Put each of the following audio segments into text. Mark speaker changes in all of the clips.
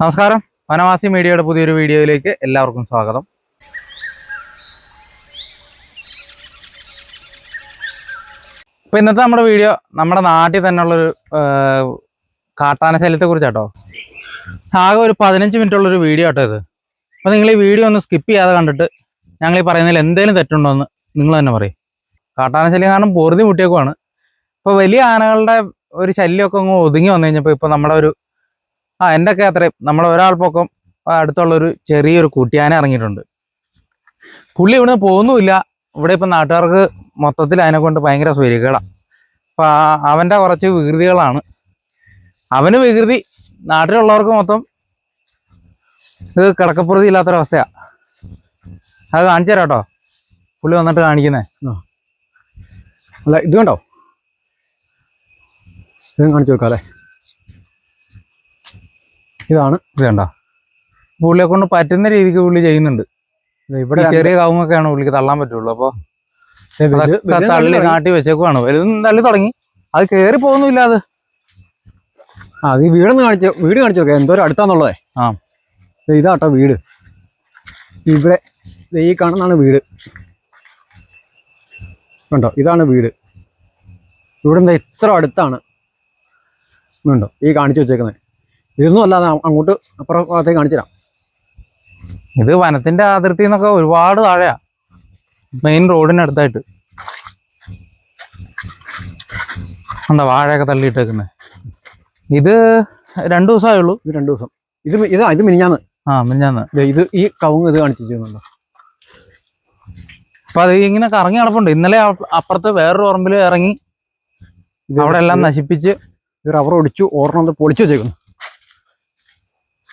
Speaker 1: നമസ്കാരം. വനവാസി മീഡിയയുടെ പുതിയൊരു വീഡിയോയിലേക്ക് എല്ലാവർക്കും സ്വാഗതം. ഇപ്പൊ ഇന്നത്തെ നമ്മുടെ വീഡിയോ നമ്മുടെ നാട്ടിൽ തന്നെയുള്ളൊരു കാട്ടാന ശല്യത്തെ കുറിച്ചാട്ടോ. ആകെ ഒരു പതിനഞ്ച് മിനിറ്റ് ഉള്ളൊരു വീഡിയോ ആട്ടോ ഇത്. അപ്പൊ നിങ്ങൾ ഈ വീഡിയോ ഒന്ന് സ്കിപ്പ് ചെയ്യാതെ കണ്ടിട്ട് ഞങ്ങൾ ഈ പറയുന്നതിൽ എന്തെങ്കിലും തെറ്റുണ്ടോ എന്ന് നിങ്ങൾ തന്നെ പറയും. കാട്ടാന ശല്യം കാരണം പൊറുതി മുട്ടിയേക്കുവാണ്. ഇപ്പൊ വലിയ ആനകളുടെ ഒരു ശല്യമൊക്കെ അങ്ങ് ഒതുങ്ങി വന്നു കഴിഞ്ഞപ്പോൾ ഇപ്പോൾ നമ്മുടെ ഒരു ആ എന്റെ ഒക്കെ അത്രയും. നമ്മൾ ഒരാൾ അടുത്തുള്ളൊരു ചെറിയൊരു കുട്ടിയാന ഇറങ്ങിയിട്ടുണ്ട്. പുള്ളി ഇവിടുന്ന് പോകുന്നുമില്ല. ഇവിടെ ഇപ്പം നാട്ടുകാർക്ക് മൊത്തത്തിൽ അതിനെ കൊണ്ട് ഭയങ്കര സ്വരികളാണ് അപ്പം അവന്റെ കുറച്ച് വികൃതികളാണ്. അവന് വികൃതി നാട്ടിലുള്ളവർക്ക് മൊത്തം ഇത് കിടക്കപ്പുറതി ഇല്ലാത്തൊരവസ്ഥയാണ് അത് കാണിച്ചു തരാം കേട്ടോ പുള്ളി വന്നിട്ട് കാണിക്കുന്നേ.
Speaker 2: അല്ല ഇത് കണ്ടോ? ഇത് കാണിച്ചു നോക്കാം അല്ലേ ഇതാണ്
Speaker 1: വേണ്ട. കണ്ടോ പുള്ളിയെ കൊണ്ട് പറ്റുന്ന രീതിക്ക് പുള്ളി ചെയ്യുന്നുണ്ട്.
Speaker 2: ഇവിടെ
Speaker 1: ചെറിയ കാവുമൊക്കെയാണ് പുള്ളിക്ക് തള്ളാൻ പറ്റുള്ളൂ. അപ്പോൾ തള്ളി നാട്ടി വെച്ചേക്കുവാണ്. വലുതും തള്ളി തുടങ്ങി. അത് കേറി പോകുന്നില്ല അത്.
Speaker 2: ആ അത് ഈ വീടൊന്ന് കാണിച്ചു വീട് കാണിച്ചു നോക്കാം. എന്തോരം അടുത്താന്നുള്ളതേ.
Speaker 1: ആ.
Speaker 2: ഇതാട്ടോ വീട്. ഇവിടെ ഈ കാണുന്നതാണ് വീട്. കണ്ടോ? ഇതാണ് വീട്. ഇവിടെ എന്താ ഇത്ര അടുത്താണ്. ഉണ്ടോ ഈ കാണിച്ചു വെച്ചേക്കുന്നത് ഇതൊന്നും അല്ലാതെ അങ്ങോട്ട് അപ്പുറം ഭാഗത്തേക്ക് കാണിച്ചു തരാം.
Speaker 1: ഇത് വനത്തിന്റെ അതിർത്തി എന്നൊക്കെ ഒരുപാട് താഴെയാ. മെയിൻ റോഡിന് അടുത്തായിട്ട്. എന്താ വാഴയൊക്കെ തള്ളിയിട്ടേക്കുന്നത് ഇത് രണ്ടു ദിവസമേ ഉള്ളൂ.
Speaker 2: ഇത് രണ്ടു ദിവസം. ഇത് ഇത് ഇതാ മിനിഞ്ഞാന്ന്.
Speaker 1: ആ
Speaker 2: മിനിഞ്ഞാന്ന്. ഇത് ഈ കവുങ്ങ് ഇത് കാണിച്ചു തരുന്നുണ്ട്
Speaker 1: അപ്പൊ അത് ഇങ്ങനെ കറങ്ങി നടപ്പുണ്ട്. ഇന്നലെ അപ്പ- അപ്പുറത്ത് വേറൊരു ഉറമ്പിൽ ഇറങ്ങി അവിടെ എല്ലാം നശിപ്പിച്ച്
Speaker 2: ഇവർ റബ്ബർ ഒടിച്ചു ഓർണം പൊളിച്ചു വെച്ചേക്കുന്നു.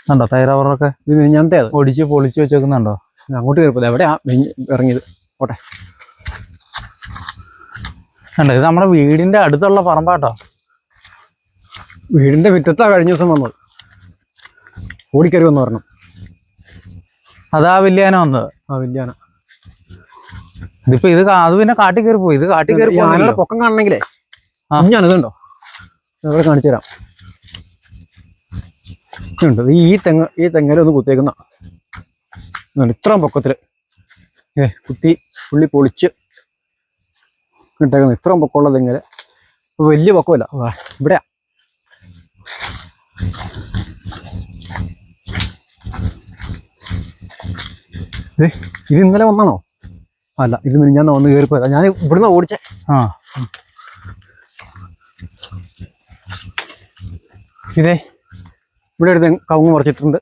Speaker 1: ഉണ്ടോ തൈറവറൊക്കെ
Speaker 2: ഇത് മിനിഞ്ഞാന്നത്തെ അത്.
Speaker 1: ഒടിച്ച് പൊളിച്ച് വെച്ചേക്കുന്നുണ്ടോ
Speaker 2: ഇത് അങ്ങോട്ട് കയറിപ്പോ എവിടെയാ? മിഞ്ഞ് ഇറങ്ങിയത്.
Speaker 1: കണ്ടോ ഇത് നമ്മുടെ വീടിന്റെ അടുത്തുള്ള പറമ്പാട്ടോ.
Speaker 2: വീടിന്റെ മുറ്റത്താ കഴിഞ്ഞ ദിവസം വന്നത്. ഓടിക്കറി വന്ന് പറഞ്ഞു
Speaker 1: അതാ വില്യാന വന്നത്.
Speaker 2: ആ വില്യാന.
Speaker 1: ഇതിപ്പോ ഇത് അത് പിന്നെ കാട്ടി കയറി പോയി. ഇത് കാട്ടി കയറി.
Speaker 2: പൊക്കം കാണണമെങ്കിലേ. ഇതുണ്ടോ? ഇവിടെ കാണിച്ചു തരാം ഇതുണ്ട്. ഈ തെങ്ങ് ഈ തെങ്ങല ഒന്ന് കുത്തിയേക്കുന്ന. ഇത്രയും പൊക്കത്തിൽ. ഏ കുത്തി പുള്ളി പൊളിച്ച് ഇട്ടേക്കുന്ന. ഇത്രയും പൊക്കമുള്ള തെങ്ങൽ. വലിയ പൊക്കമല്ല. ഇവിടെയാ. ഇത് ഇന്നലെ വന്നാണോ? അല്ല ഇത് ഞാൻ വന്ന് കയറിപ്പോയതാ. ഞാൻ ഇവിടുന്ന് ഓടിച്ചേ.
Speaker 1: ആ.
Speaker 2: ഇതേ ഇവിടെ ഒരു തെങ്ങ് കവുങ്ങ് മറിച്ചിട്ടുണ്ട്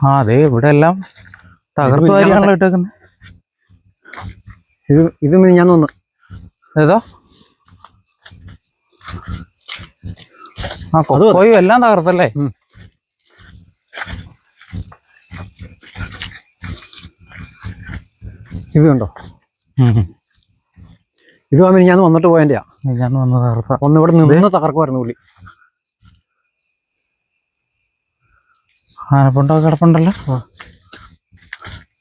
Speaker 1: ആ അതെ ഇവിടെ എല്ലാം തകർത്ത്
Speaker 2: ഇത്
Speaker 1: വാരിയാണല്ലോ ഇട്ടേക്കുന്നത്
Speaker 2: ഇത് ഇത് ഞാൻ വന്ന്
Speaker 1: ഏതോ? ആ കൊക്കോയും എല്ലാം തകർത്തല്ലേ?
Speaker 2: ഇത് കണ്ടോ? ഇത് വന്ന് ഞാൻ വന്നിട്ട് പോയതിന്റെയാ
Speaker 1: ഞാൻ വന്ന് തകർത്ത
Speaker 2: ഒന്ന് ഇവിടെ നിന്ന് തകർക്കുമായിരുന്നു പുള്ളി.
Speaker 1: ആനപ്പുണ്ടോ? കിടപ്പുണ്ടല്ലോ?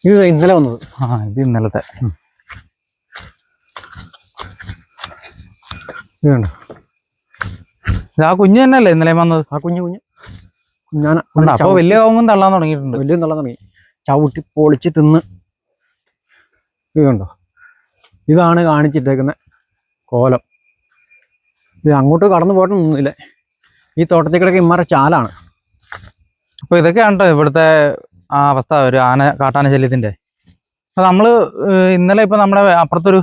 Speaker 2: ഇത് ഇന്നലെ വന്നത്.
Speaker 1: ആ ഇത് ഇന്നലത്തെ.
Speaker 2: ഇത് കണ്ടോ?
Speaker 1: ഇത് ആ കുഞ്ഞ് തന്നെയല്ലേ ഇന്നലെ വന്നത്?
Speaker 2: ആ കുഞ്ഞു കുഞ്ഞ്. ഞാൻ
Speaker 1: ഉണ്ട്? അപ്പൊ വലിയ കവുങ്ങും തള്ളാൻ തുടങ്ങിയിട്ടുണ്ട്.
Speaker 2: വലിയ തള്ളാൻ തുടങ്ങി. ചവിട്ടി പൊളിച്ച് തിന്ന്. ഇത് കണ്ടോ? ഇതാണ് കാണിച്ചിട്ടേക്കുന്ന കോലം. ഇത് അങ്ങോട്ട് കടന്നു പോയിട്ടൊന്നുമില്ല ഈ തോട്ടത്തിൽ ഇമ്മാരെ ചാലാണ്.
Speaker 1: അപ്പോൾ ഇതൊക്കെയാണ് കേട്ടോ ഇവിടുത്തെ ആ അവസ്ഥ ഒരു ആന കാട്ടാന ശല്യത്തിന്റെ അപ്പോൾ നമ്മൾ ഏഹ് ഇന്നലെ ഇപ്പൊ നമ്മുടെ അപ്പുറത്തൊരു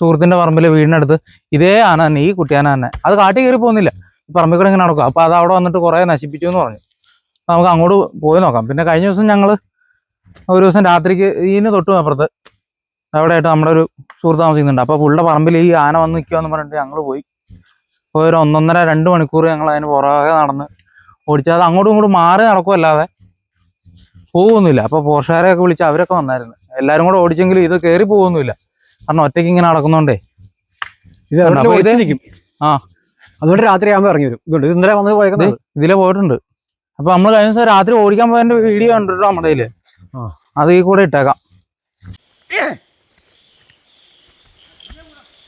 Speaker 1: സുഹൃത്തിന്റെ പറമ്പിൽ വീടിനടുത്ത് ഇതേ ആന തന്നെ ഈ കുട്ടിയാന തന്നെ. അത് കാട്ടി കയറി പോകുന്നില്ല. പറമ്പിൽ കൂടെ ഇങ്ങനെ നടക്കും അപ്പൊ അത് അവിടെ വന്നിട്ട് കുറെ നശിപ്പിച്ചു എന്ന് പറഞ്ഞു നമുക്ക് അങ്ങോട്ട് പോയി നോക്കാം. പിന്നെ കഴിഞ്ഞ ദിവസം ഞങ്ങൾ ഒരു ദിവസം രാത്രിക്ക് ഇതിന് തൊട്ടും അപ്പുറത്ത് അവിടെ ആയിട്ട് നമ്മുടെ ഒരു സുഹൃത്ത് താമസിക്കുന്നുണ്ട്. അപ്പൊ പുള്ളിയുടെ പറമ്പിൽ ഈ ആന വന്ന് നിൽക്കുകയെന്ന് പറഞ്ഞിട്ട് ഞങ്ങൾ പോയി. പോയി ഒരു ഒന്നൊന്നര രണ്ട് മണിക്കൂർ ഞങ്ങൾ അതിന് പുറകെ നടന്ന് ഓടിച്ചത് അത് അങ്ങോട്ടും ഇങ്ങോട്ടും മാറി നടക്കുമല്ലാതെ പോകുന്നില്ല അപ്പോൾ പോഷകാരെയൊക്കെ വിളിച്ച് അവരൊക്കെ വന്നായിരുന്നു. എല്ലാരും കൂടെ ഓടിച്ചെങ്കിലും ഇത് കയറി പോകുന്നില്ല കാരണം ഒറ്റയ്ക്ക് ഇങ്ങനെ നടക്കുന്നോണ്ടേ.
Speaker 2: ഇത് നിൽക്കും
Speaker 1: ആ.
Speaker 2: അതുകൊണ്ട് രാത്രി ആകുമ്പോൾ ഇറങ്ങി വരും ഇന്നലെ വന്ന് പോയേക്കുന്നത്.
Speaker 1: ഇതിലെ പോയിട്ടുണ്ട്. അപ്പൊ നമ്മൾ കഴിഞ്ഞ ദിവസം രാത്രി ഓടിക്കാൻ പോയതിന്റെ വീഡിയോ കണ്ടിട്ടോ നമ്മുടെ
Speaker 2: കയ്യിൽ.
Speaker 1: അത് ഈ കൂടെ ഇട്ടേക്കാം.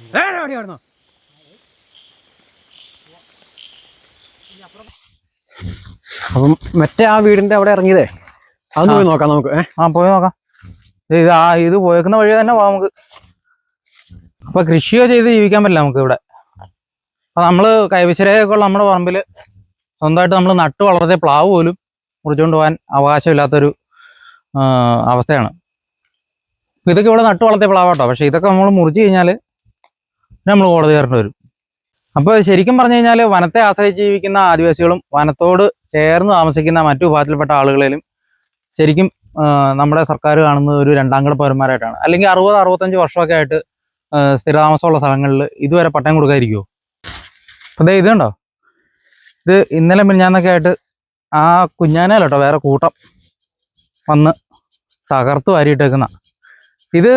Speaker 2: പോടി അവിടുന്ന് അപ്പം മറ്റേ ആ വീടിന്റെ അവിടെ ഇറങ്ങിയതേ? അതൊന്ന് പോയി നോക്കാം നമുക്ക്
Speaker 1: ആ പോയി നോക്കാം. ദേ ഇത് ആ ഇത് പോയേക്കുന്ന വഴി തന്നെ പോവാം നമുക്ക്. അപ്പൊ കൃഷിയോ ചെയ്ത് ജീവിക്കാൻ പറ്റില്ല നമുക്ക് ഇവിടെ. അപ്പൊ നമ്മൾ കൈവശരയൊക്കെ ഉള്ള നമ്മുടെ പറമ്പിൽ സ്വന്തമായിട്ട് നമ്മൾ നട്ടു വളർത്തിയ പ്ലാവ് പോലും മുറിച്ചുകൊണ്ട് പോകാൻ അവകാശമില്ലാത്തൊരു അവസ്ഥയാണ്. ഇപ്പൊ ഇതൊക്കെ ഇവിടെ നട്ടു വളർത്തിയ പ്ലാവാട്ടോ. പക്ഷെ ഇതൊക്കെ നമ്മൾ മുറിച്ച് കഴിഞ്ഞാൽ നമ്മൾ കോടതി കയറേണ്ടി വരും. അപ്പോൾ ശരിക്കും പറഞ്ഞു കഴിഞ്ഞാൽ വനത്തെ ആശ്രയിച്ച് ജീവിക്കുന്ന ആദിവാസികളും വനത്തോട് ചേർന്ന് താമസിക്കുന്ന മറ്റു വിഭാഗത്തിൽപ്പെട്ട ആളുകളിലും ശരിക്കും നമ്മുടെ സർക്കാർ കാണുന്നത് ഒരു രണ്ടാം കിട പൗരന്മാരായിട്ടാണ്. അല്ലെങ്കിൽ അറുപത് അറുപത്തഞ്ച് വർഷമൊക്കെ ആയിട്ട് സ്ഥിരതാമസമുള്ള സ്ഥലങ്ങളിൽ ഇതുവരെ പട്ടയം കൊടുക്കാതിരിക്കുമോ അതെ ഇത് കണ്ടോ? ഇത് ഇന്നലെ മിനിഞ്ഞാന്നൊക്കെ ആയിട്ട് ആ കുഞ്ഞാനല്ല വേറെ കൂട്ടം വന്ന് തകർത്ത് വാരിയിട്ടേക്കുന്ന. ഇത്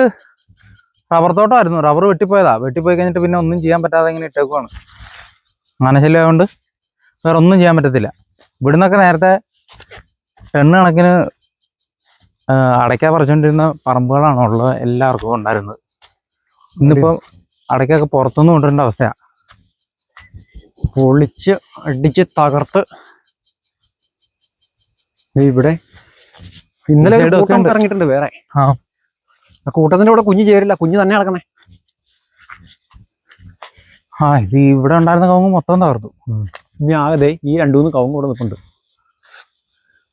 Speaker 1: റബ്ബർ തോട്ടമായിരുന്നു. റബ്ബർ വെട്ടിപ്പോയതാ. വെട്ടിപ്പോയി കഴിഞ്ഞിട്ട് പിന്നെ ഒന്നും ചെയ്യാൻ പറ്റാതെ ഇങ്ങനെ ഇട്ടേക്കുവാണ്. ആനശല്യം ആയതുകൊണ്ട് വേറെ ഒന്നും ചെയ്യാൻ പറ്റത്തില്ല. ഇവിടുന്നൊക്കെ നേരത്തെ എണ്ണ കണക്കിന് അടയ്ക്കാ പറിച്ചുകൊണ്ടിരുന്ന പറമ്പുകളാണ് ഉള്ളത് എല്ലാവർക്കും ഉണ്ടായിരുന്നത്. ഇന്നിപ്പോ അടയ്ക്കൊക്കെ പുറത്തുനിന്ന് കൊണ്ടുവരേണ്ട അവസ്ഥയാ.
Speaker 2: പൊളിച്ച് അടിച്ച് തകർത്ത് ഇവിടെ ഇന്നലെ. ഇറങ്ങിയിട്ടുണ്ട് വേറെ.
Speaker 1: ആ.
Speaker 2: കൂട്ടത്തിന്റെ കൂടെ കുഞ്ഞ് ചേരില്ല കുഞ്ഞ് തന്നെ കിടക്കണേ
Speaker 1: ആ ഇത് ഇവിടെ ഉണ്ടായിരുന്ന കവുങ്ങ് മൊത്തം തകർത്തു.
Speaker 2: ഇനി ആകെ ഈ രണ്ടു മൂന്ന് കവും കൂടെ നിൽപ്പുണ്ട്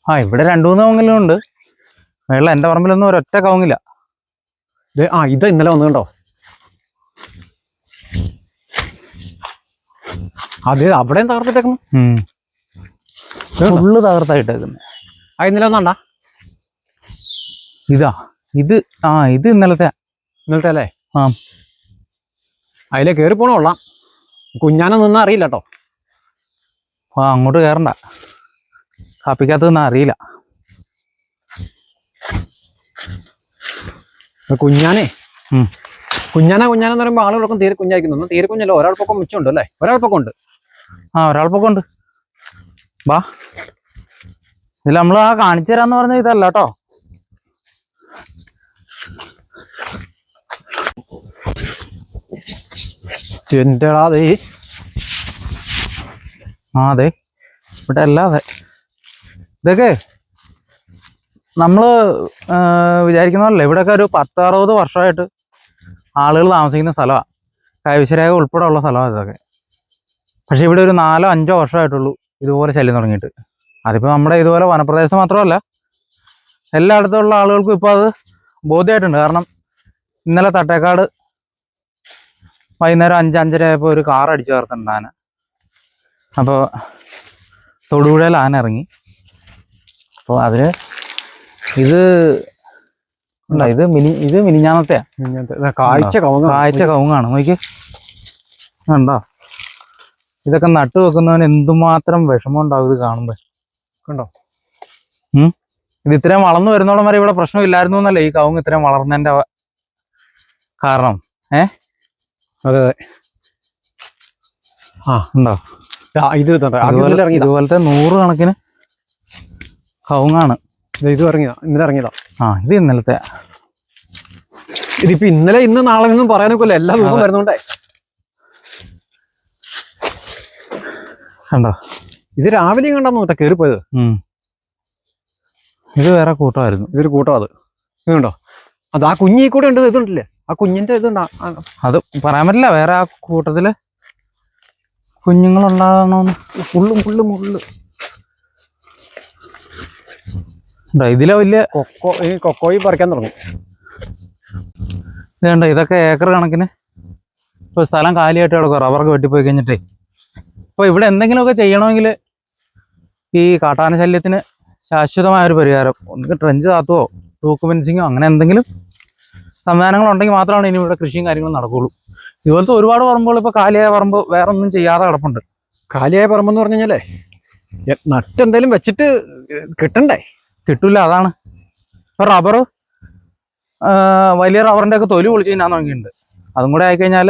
Speaker 1: ആ ഇവിടെ രണ്ടു മൂന്ന് കവുങ്ങിലും ഉണ്ട്. വെള്ളം എന്റെ പറമ്പിലൊന്നും ഒരൊറ്റ കവുങ്ങില്ല.
Speaker 2: ആ ഇത് ഇന്നലെ വന്നു കണ്ടോ? അതെ അവിടെയും തകർത്തിട്ടേക്കുന്നു.
Speaker 1: ഫുള്ള് തകർത്തായിട്ടേക്കുന്നു
Speaker 2: ആ ഇന്നലെ ഒന്നാണ്ടാ
Speaker 1: ഇതാ. ഇത് ആ ഇത് ഇന്നലത്തെ
Speaker 2: ഇന്നലത്തെ അല്ലേ?
Speaker 1: ആ.
Speaker 2: അതിലെ കയറി പോണ കൊള്ളാം. കുഞ്ഞാനെ നിന്നാ അറിയില്ല കേട്ടോ
Speaker 1: ആ അങ്ങോട്ട് കയറണ്ട കാപ്പിക്കകത്ത് നിന്നാ അറിയില്ല.
Speaker 2: കുഞ്ഞാനെ.
Speaker 1: കുഞ്ഞാന
Speaker 2: കുഞ്ഞാന കുഞ്ഞാനെന്ന് പറയുമ്പോൾ ആളുകളൊക്കെ തീരെ കുഞ്ഞായിരിക്കുന്നു തീരെ കുഞ്ഞല്ല ഒരാൾ പൊക്കം മിച്ചമുണ്ട് അല്ലേ? ഒരാൾ പൊക്കം ഉണ്ട്.
Speaker 1: ആ ഒരാൾ പൊക്കം ഉണ്ട്. വാ. ഇതിൽ നമ്മൾ ആ കാണിച്ചു തരാന്ന് പറഞ്ഞ ഇതല്ല കേട്ടോ
Speaker 2: എന്റെടാ ദേ
Speaker 1: ആ അതെ. ഇവിടെ അല്ലാതെ ഇതൊക്കെ നമ്മൾ ആ, വിചാരിക്കുന്ന പോലെ ഇവിടെയൊക്കെ ഒരു പത്ത് അറുപത് വർഷമായിട്ട് ആളുകൾ താമസിക്കുന്ന സ്ഥലമാണ് കൈവിശരേഖ ഉൾപ്പെടെ ഉള്ള സ്ഥലമാണ് ഇതൊക്കെ. പക്ഷെ ഇവിടെ ഒരു നാലോ അഞ്ചോ വർഷമായിട്ടുള്ളൂ ഇതുപോലെ ശല്യം തുടങ്ങിയിട്ട്. അതിപ്പോൾ നമ്മുടെ ഇതുപോലെ വനപ്രദേശത്ത് മാത്രമല്ല എല്ലായിടത്തുള്ള ആളുകൾക്കും ഇപ്പോൾ അത് ബോധ്യമായിട്ടുണ്ട്. കാരണം ഇന്നലെ തട്ടേക്കാട് വൈകുന്നേരം അഞ്ച് അഞ്ചര ആയപ്പോൾ ഒരു കാർ അടിച്ചു ചേർത്തിട്ടുണ്ട് ആന. അപ്പോൾ തൊടുപുഴയിൽ ആന ഇറങ്ങി. അപ്പോൾ അതിന് ഇത് ഇത് മിനി ഇത് മിനിഞ്ഞാന്നത്തെയാ?
Speaker 2: ഇങ്ങനത്തെ ദാ കാഴ്ച കവങ്ങ
Speaker 1: കാഴ്ച കവുങ്ങാണ്. നോക്കി കണ്ടോ? ഇതൊക്കെ നട്ടു വെക്കുന്നവന് എന്തുമാത്രം വിഷമം ഉണ്ടാവും ഇത് കാണുമ്പോ.
Speaker 2: കണ്ടോ?
Speaker 1: ഇത് ഇത്രയും വളർന്നു വരുന്നോളം വരെ ഇവിടെ പ്രശ്നമില്ലായിരുന്നു എന്നല്ലേ ഈ കവുങ്ങ് ഇത്രയും വളർന്നതിന്റെ കാരണം? കാരണം
Speaker 2: അതെ അതെ. ആ.
Speaker 1: ഉണ്ടോ?
Speaker 2: ഇത് ഇറങ്ങി
Speaker 1: ഇതുപോലത്തെ നൂറ് കണക്കിന് കവുങ്ങാണ്
Speaker 2: ഇത് ഇറങ്ങിയതാ. ഇന്നലെ ഇറങ്ങിയതാ.
Speaker 1: ആ ഇത് ഇന്നലത്തെ.
Speaker 2: ഇതിപ്പോ ഇന്നലെ ഇന്ന് നാളെ ഒന്നും പറയാനൊക്കെ എല്ലാ ദിവസവും. വരുന്നുണ്ടേ.
Speaker 1: കണ്ടോ?
Speaker 2: ഇത് രാവിലെയും കണ്ടാന്ന് മറ്റേ കയറിപ്പോയത്
Speaker 1: ഉം. ഇത് വേറെ കൂട്ടമായിരുന്നു.
Speaker 2: ഇതൊരു കൂട്ടം അത്. ഇത് കണ്ടോ അത് ആ കുഞ്ഞി കൂടെ ഉണ്ട് ഇതുണ്ടല്ലേ? ആ കുഞ്ഞിന്റെ ഇതുണ്ട്.
Speaker 1: അത് പറയാൻ പറ്റില്ല വേറെ ആ കൂട്ടത്തിൽ കുഞ്ഞുങ്ങളുണ്ടാകണമെന്ന്.
Speaker 2: മുള്ളു ഫുള്ളും മുള്ളു
Speaker 1: ഇതിലെ വലിയ
Speaker 2: കൊക്കോ ഈ കൊക്കോയി പറിക്കാൻ തുടങ്ങും.
Speaker 1: ഇതേണ്ട ഇതൊക്കെ ഏക്കർ കണക്കിന് ഇപ്പൊ സ്ഥലം കാലിയായിട്ട് കിടക്കും റബ്ബറൊക്കെ വെട്ടിപ്പോയി കഴിഞ്ഞിട്ടേ. ഇപ്പൊ ഇവിടെ എന്തെങ്കിലുമൊക്കെ ചെയ്യണമെങ്കിൽ ഈ കാട്ടാന ശല്യത്തിന് ശാശ്വതമായ ഒരു പരിഹാരം. ഒന്നുകിൽ ട്രെഞ്ച് താത്തുവോ തൂക്ക് ഫെൻസിങ്ങോ അങ്ങനെ എന്തെങ്കിലും സംവിധാനങ്ങൾ ഉണ്ടെങ്കിൽ മാത്രമാണ് ഇനി ഇവിടെ കൃഷിയും കാര്യങ്ങളും നടക്കുകയുള്ളൂ ഇതുപോലത്തെ ഒരുപാട് പറമ്പുകൾ ഇപ്പൊ കാലിയായ പറമ്പ് വേറെ ഒന്നും ചെയ്യാതെ കിടപ്പുണ്ട്.
Speaker 2: കാലിയായ പറമ്പെന്ന് പറഞ്ഞു കഴിഞ്ഞാലേ നട്ട് നട്ടെന്തേലും വെച്ചിട്ട് കിട്ടണ്ടേ?
Speaker 1: കിട്ടൂല അതാണ്. ഇപ്പൊ റബ്ബർ വലിയ റബ്ബറിന്റെ ഒക്കെ തൊലി പൊളിച്ച് തിന്നാൻ തുടങ്ങിയിട്ടുണ്ട്. അതും കൂടെ ആയിക്കഴിഞ്ഞാൽ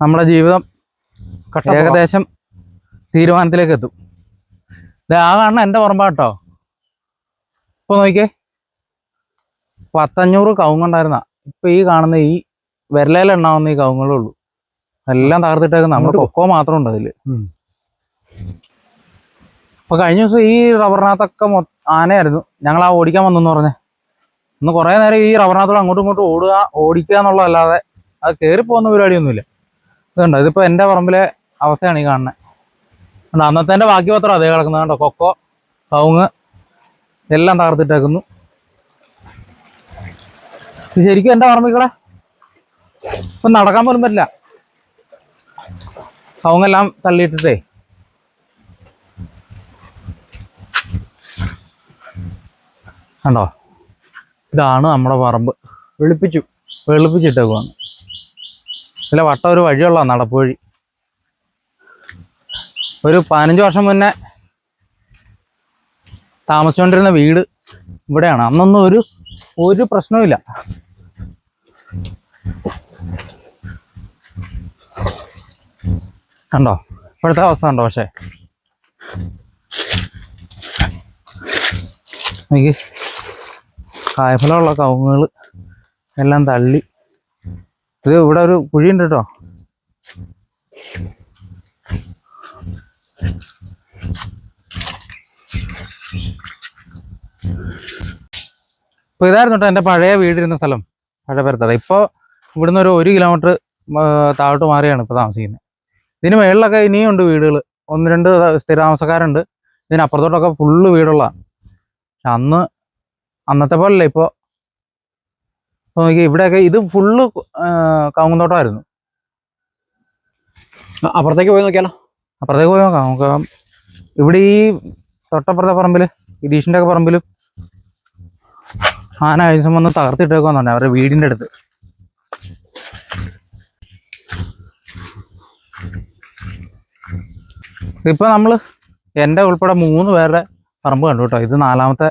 Speaker 1: നമ്മുടെ ജീവിതം ഏകദേശം തീരുമാനത്തിലേക്ക് എത്തും. ഇത് ആ കാണുന്ന എന്റെ പറമ്പാട്ടോ ഇപ്പൊ നോക്കിയേ. പത്തഞ്ഞൂറ് കവുങ്ങുണ്ടായിരുന്ന ഇപ്പൊ ഈ കാണുന്ന ഈ വിരലയിൽ എണ്ണാവുന്ന ഈ കവുങ്ങളേ ഉള്ളൂ. എല്ലാം തകർത്തിട്ടേക്കുന്ന നമ്മുടെ കൊക്കോ മാത്രം ഉണ്ട്
Speaker 2: അതിൽ.
Speaker 1: അപ്പൊ കഴിഞ്ഞ ദിവസം ഈ റബ്ബറിനകത്തൊക്കെ ആനയായിരുന്നു. ഞങ്ങൾ ആ ഓടിക്കാൻ വന്നെന്ന് പറഞ്ഞേ. ഇന്ന് കുറെ നേരം ഈ റബ്ബറിനകത്തോടെ അങ്ങോട്ടും ഇങ്ങോട്ടും ഓടുക ഓടിക്കുക എന്നുള്ളതല്ലാതെ അത് കയറി പോകുന്ന പരിപാടിയൊന്നുമില്ല ഇതുണ്ട് ഇതിപ്പോ എന്റെ പറമ്പിലെ അവസ്ഥയാണ് ഈ കാണുന്നത് അന്നത്തെ ബാക്കി പത്രം അതേ കിടക്കുന്നത് കൊക്കോ കവുങ്ങ് എല്ലാം തകർത്തിട്ടേക്കുന്നു. ശരിക്കും എന്റെ ഓർമ്മിക്കളെ ഇപ്പൊ നടക്കാൻ പോലും പറ്റില്ല. അവങ്ങെല്ലാം തള്ളിയിട്ടിട്ടേ. കണ്ടോ? ഇതാണ് നമ്മുടെ പറമ്പ്.
Speaker 2: വെളുപ്പിച്ചു.
Speaker 1: വെളുപ്പിച്ചിട്ടേക്കുവാണ്. ഇതിലെ വട്ട ഒരു വഴിയുള്ള നടപ്പ് വഴി. ഒരു പതിനഞ്ച് വർഷം മുന്നേ താമസിച്ചുകൊണ്ടിരുന്ന വീട് ഇവിടെയാണ്. അന്നൊന്നും ഒരു ഒരു പ്രശ്നവുമില്ല. കണ്ടോ? ഇപ്പോഴത്തെ അവസ്ഥ കണ്ടോ? പക്ഷേ. എനിക്ക് കായഫലമുള്ള കവുങ്ങുകൾ എല്ലാം തള്ളി. ഇത് ഇവിടെ ഒരു കുഴിയുണ്ട് കേട്ടോ. ഇപ്പൊ ഇതായിരുന്നു കേട്ടോ എന്റെ പഴയ വീടിരുന്ന സ്ഥലം. പഴയ പരത്തറ ഇപ്പോൾ ഇവിടുന്ന് ഒരു ഒരു കിലോമീറ്റർ താഴോട്ട് മാറിയാണ് ഇപ്പോൾ താമസിക്കുന്നത്. ഇതിന് മേളിലൊക്കെ ഇനിയും ഉണ്ട് വീടുകൾ ഒന്ന് രണ്ട് സ്ഥിരതാമസക്കാരുണ്ട് ഇതിനപ്പുറത്തോട്ടൊക്കെ ഫുള്ള് വീടുള്ളതാണ് പക്ഷെ അന്ന് അന്നത്തെ പോലല്ല ഇപ്പോൾ ഇപ്പൊ നോക്കി ഇവിടെയൊക്കെ ഇത് ഫുള്ള് കവുങ്ങുന്തോട്ടമായിരുന്നു
Speaker 2: അപ്പുറത്തേക്ക് പോയി നോക്കിയാലോ?
Speaker 1: അപ്പുറത്തേക്ക് പോയി നോക്കാം. നമുക്ക് ഇവിടെ ഈ തൊട്ടപ്പുറത്തെ പറമ്പിൽ ഗിരീഷിന്റെ ഒക്കെ പറമ്പിലും ആന കഴിഞ്ഞ ദിവസം വന്ന് തകർത്തിട്ടേക്കാന്ന് പറഞ്ഞു അവരുടെ വീടിന്റെ അടുത്ത്. ഇപ്പൊ നമ്മൾ എന്റെ ഉൾപ്പെടെ മൂന്ന് പേരുടെ പറമ്പ് കണ്ടു കേട്ടോ. ഇത് നാലാമത്തെ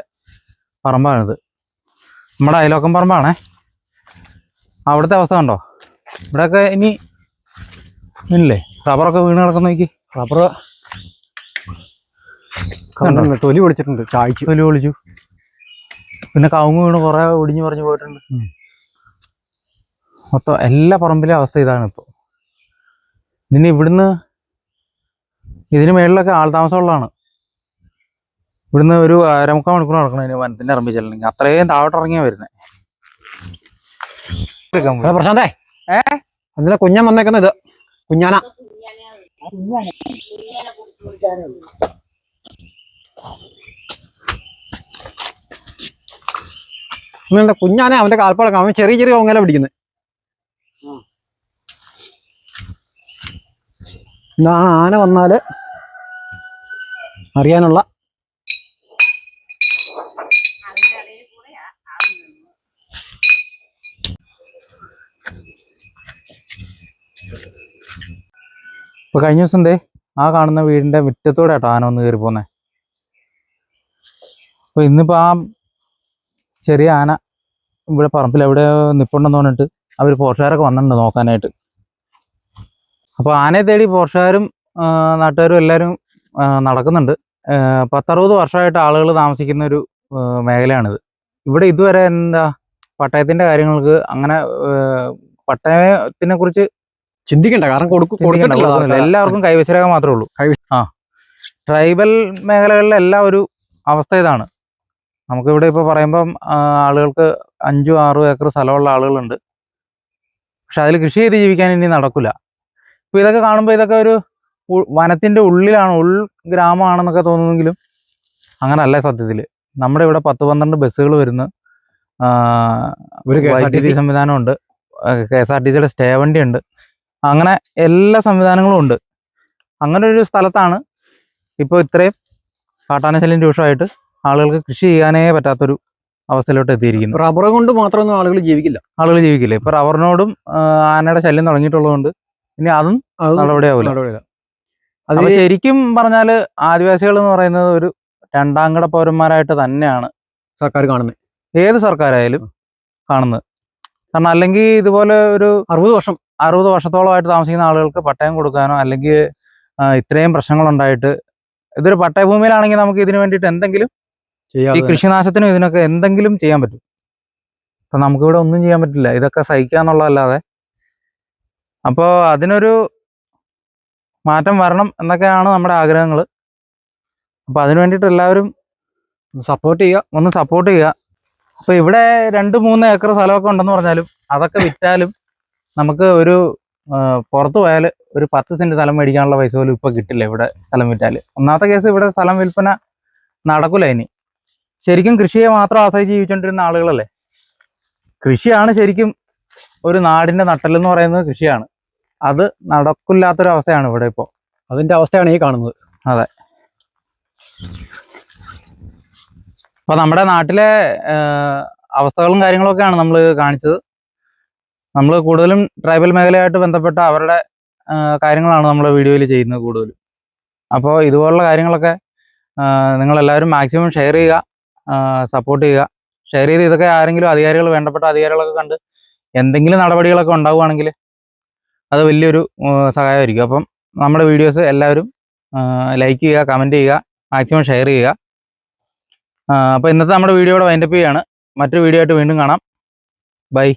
Speaker 1: പറമ്പാണിത്. നമ്മുടെ അയലോക്കം പറമ്പാണേ. അവിടുത്തെ അവസ്ഥ കണ്ടോ? ഇവിടെയൊക്കെ ഇനി ഇല്ലേ? റബ്ബറൊക്കെ വീണ് കിടക്കുന്ന നോക്കി.
Speaker 2: റബ്ബർ തൊലി പൊളിച്ചിട്ടുണ്ട് ചായച്ചു.
Speaker 1: തൊലി ഒളിച്ചു പിന്നെ കവുങ്ങ് വീണ് കുറെ ഒടിഞ്ഞു പറഞ്ഞു പോയിട്ടുണ്ട്. മൊത്തം എല്ലാ പറമ്പിലെ അവസ്ഥ ഇതാണ് ഇപ്പോൾ പിന്നെ ഇവിടുന്ന് ഇതിന് മേളിലൊക്കെ ആൾ താമസമുള്ളതാണ്. ഇവിടുന്ന് ഒരു അരമുക്കാൽ മണിക്കൂർ നടക്കണം ഇതിന് വനത്തിന്റെ ഇറമ്പി ചെല്ലണമെങ്കിൽ അത്രയും താഴോട്ട് ഇറങ്ങിയാ വരുന്നത്
Speaker 2: പ്രശാന്തേ.
Speaker 1: ഏ?
Speaker 2: അതിലെ കുഞ്ഞൻ വന്നേക്കുന്നത് ഇത്. കുഞ്ഞാന. ഇന്നുണ്ട് കുഞ്ഞാനെ അവന്റെ കാൽപ്പാടൊക്കെ അവൻ ചെറിയ ചെറിയ ഓങ്ങല പിടിക്കുന്നത് ഇതാണ് ആന വന്നാൽ അറിയാനുള്ള
Speaker 1: ഇപ്പൊ കഴിഞ്ഞ ദിവസം ദേ ആ കാണുന്ന വീടിന്റെ മുറ്റത്തോടെ ആട്ടോ ആന ഒന്ന് കയറി പോന്നെ. അപ്പൊ ഇന്നിപ്പോ ആ ചെറിയ ആന ഇവിടെ പറമ്പിൽ എവിടെ നിപ്പുണ്ടെന്ന് പറഞ്ഞിട്ട് അവർ പോർഷുകാരൊക്കെ വന്നിട്ടുണ്ട് നോക്കാനായിട്ട്. അപ്പോൾ ആനയെ തേടി പോർഷുകാരും നാട്ടുകാരും എല്ലാവരും നടക്കുന്നുണ്ട്. പത്തറുപത് വർഷമായിട്ട് ആളുകൾ താമസിക്കുന്ന ഒരു മേഖലയാണിത്. ഇവിടെ ഇതുവരെ എന്താ പട്ടയത്തിന്റെ കാര്യങ്ങൾക്ക് അങ്ങനെ പട്ടയത്തിനെ കുറിച്ച്
Speaker 2: ചിന്തിക്കണ്ട കാരണം കൊടുക്കും
Speaker 1: കൊടുക്കുന്നില്ല. എല്ലാവർക്കും കൈവശരേഖ മാത്രമേ ഉള്ളൂ. ആ. ട്രൈബൽ മേഖലകളിലെ എല്ലാ ഒരു അവസ്ഥ ഇതാണ്. നമുക്കിവിടെ ഇപ്പോൾ പറയുമ്പം ആളുകൾക്ക് അഞ്ചും ആറും ഏക്കർ സ്ഥലമുള്ള ആളുകളുണ്ട്. പക്ഷെ അതിൽ കൃഷി ചെയ്ത് ജീവിക്കാൻ ഇനി നടക്കില്ല ഇപ്പോൾ ഇതൊക്കെ കാണുമ്പോൾ ഇതൊക്കെ ഒരു വനത്തിന്റെ ഉള്ളിലാണ് ഉൾ ഗ്രാമമാണെന്നൊക്കെ തോന്നുമെങ്കിലും അങ്ങനല്ല സത്യത്തിൽ നമ്മുടെ ഇവിടെ പത്ത് പന്ത്രണ്ട് ബസ്സുകൾ വരുന്നു എസ്
Speaker 2: ഒരു ടി
Speaker 1: സി സംവിധാനമുണ്ട്. കെ എസ് ആർ ടി സിയുടെ സ്റ്റേ വണ്ടി ഉണ്ട് അങ്ങനെ എല്ലാ സംവിധാനങ്ങളും ഉണ്ട്. അങ്ങനെ ഒരു സ്ഥലത്താണ്. ഇപ്പോൾ ഇത്രയും കാട്ടാനശല്യം രൂക്ഷമായിട്ട് ആളുകൾക്ക് കൃഷി ചെയ്യാനേ പറ്റാത്തൊരു അവസ്ഥയിലോട്ട് എത്തിയിരിക്കുന്നു.
Speaker 2: റബ്ബർ കൊണ്ട് മാത്രമൊന്നും ആളുകൾ ജീവിക്കില്ല.
Speaker 1: ആളുകൾ ജീവിക്കില്ല. ഇപ്പൊ റബ്ബറിനോടും ആനയുടെ ശല്യം തുടങ്ങിയിട്ടുള്ളതുകൊണ്ട് ഇനി അതും നടപടിയാവില്ല.
Speaker 2: അത്
Speaker 1: ശരിക്കും പറഞ്ഞാൽ ആദിവാസികൾ എന്ന് പറയുന്നത് ഒരു രണ്ടാംകട പൗരന്മാരായിട്ട് തന്നെയാണ്
Speaker 2: സർക്കാർ കാണുന്നത്
Speaker 1: ഏത് സർക്കാരായാലും കാണുന്നത്. കാരണം അല്ലെങ്കിൽ ഇതുപോലെ ഒരു
Speaker 2: അറുപത് വർഷം.
Speaker 1: അറുപത് വർഷത്തോളമായിട്ട് താമസിക്കുന്ന ആളുകൾക്ക് പട്ടയം കൊടുക്കാനോ അല്ലെങ്കിൽ ഇത്രയും പ്രശ്നങ്ങളുണ്ടായിട്ട് ഇതൊരു പട്ടയഭൂമിയിലാണെങ്കിൽ നമുക്ക് ഇതിനു വേണ്ടിയിട്ട് എന്തെങ്കിലും ഈ കൃഷിനാശത്തിനും ഇതിനൊക്കെ എന്തെങ്കിലും ചെയ്യാൻ പറ്റും. അപ്പൊ നമുക്കിവിടെ ഒന്നും ചെയ്യാൻ പറ്റില്ല. ഇതൊക്കെ സഹിക്കാന്നുള്ളതല്ലാതെ അപ്പോൾ അതിനൊരു മാറ്റം വരണം എന്നൊക്കെയാണ് നമ്മുടെ ആഗ്രഹങ്ങൾ അപ്പോൾ അതിനു വേണ്ടിയിട്ട് എല്ലാവരും
Speaker 2: സപ്പോർട്ട് ചെയ്യുക.
Speaker 1: ഒന്ന് സപ്പോർട്ട് ചെയ്യുക. അപ്പോൾ ഇവിടെ രണ്ട് മൂന്ന് ഏക്കർ സ്ഥലമൊക്കെ ഉണ്ടെന്ന് പറഞ്ഞാലും അതൊക്കെ വിറ്റാലും നമുക്ക് ഒരു പുറത്തു പുറത്ത് പോയാൽ ഒരു പത്ത് സെന്റ് സ്ഥലം മേടിക്കാനുള്ള പൈസ പോലും ഇപ്പോൾ കിട്ടില്ല ഇവിടെ സ്ഥലം വിറ്റാൽ ഒന്നാമത്തെ കേസ് ഇവിടെ സ്ഥലം വിൽപ്പന നടക്കില്ല ഇനി. ശരിക്കും കൃഷിയെ മാത്രം ആശ്രയിച്ച് ജീവിച്ചുകൊണ്ടിരുന്ന ആളുകളല്ലേ? കൃഷിയാണ് ശരിക്കും ഒരു നാടിന്റെ നട്ടലെന്ന് പറയുന്നത് കൃഷിയാണ്. അത് നടക്കില്ലാത്തൊരവസ്ഥയാണ് ഇവിടെ ഇപ്പോൾ
Speaker 2: അതിന്റെ അവസ്ഥയാണ് ഈ കാണുന്നത്. അതെ.
Speaker 1: അപ്പൊ നമ്മുടെ നാട്ടിലെ അവസ്ഥകളും കാര്യങ്ങളൊക്കെയാണ് നമ്മൾ കാണിച്ചത്. നമ്മൾ കൂടുതലും ട്രൈബൽ മേഖലയായിട്ട് ബന്ധപ്പെട്ട അവരുടെ കാര്യങ്ങളാണ് നമ്മൾ വീഡിയോയിൽ ചെയ്യുന്നത് കൂടുതലും. അപ്പോൾ ഇതുപോലുള്ള കാര്യങ്ങളൊക്കെ നിങ്ങളെല്ലാവരും മാക്സിമം ഷെയർ ചെയ്യുക. സപ്പോർട്ട് ചെയ്യുക. ഷെയർ ചെയ്ത് ഇതൊക്കെ ആരെങ്കിലും അധികാരികൾ വേണ്ടപ്പെട്ട അധികാരികളൊക്കെ കണ്ട് എന്തെങ്കിലും നടപടികളൊക്കെ ഉണ്ടാവുകയാണെങ്കിൽ അത് വലിയൊരു സഹായമായിരിക്കും. അപ്പം നമ്മുടെ വീഡിയോസ് എല്ലാവരും ലൈക്ക് ചെയ്യുക കമന്റ് ചെയ്യുക മാക്സിമം ഷെയർ ചെയ്യുക. അപ്പോൾ ഇന്നത്തെ നമ്മുടെ വീഡിയോ ഇവിടെ വൈൻഡപ്പ് ചെയ്യാണ് മറ്റൊരു വീഡിയോ ആയിട്ട് വീണ്ടും കാണാം. ബൈ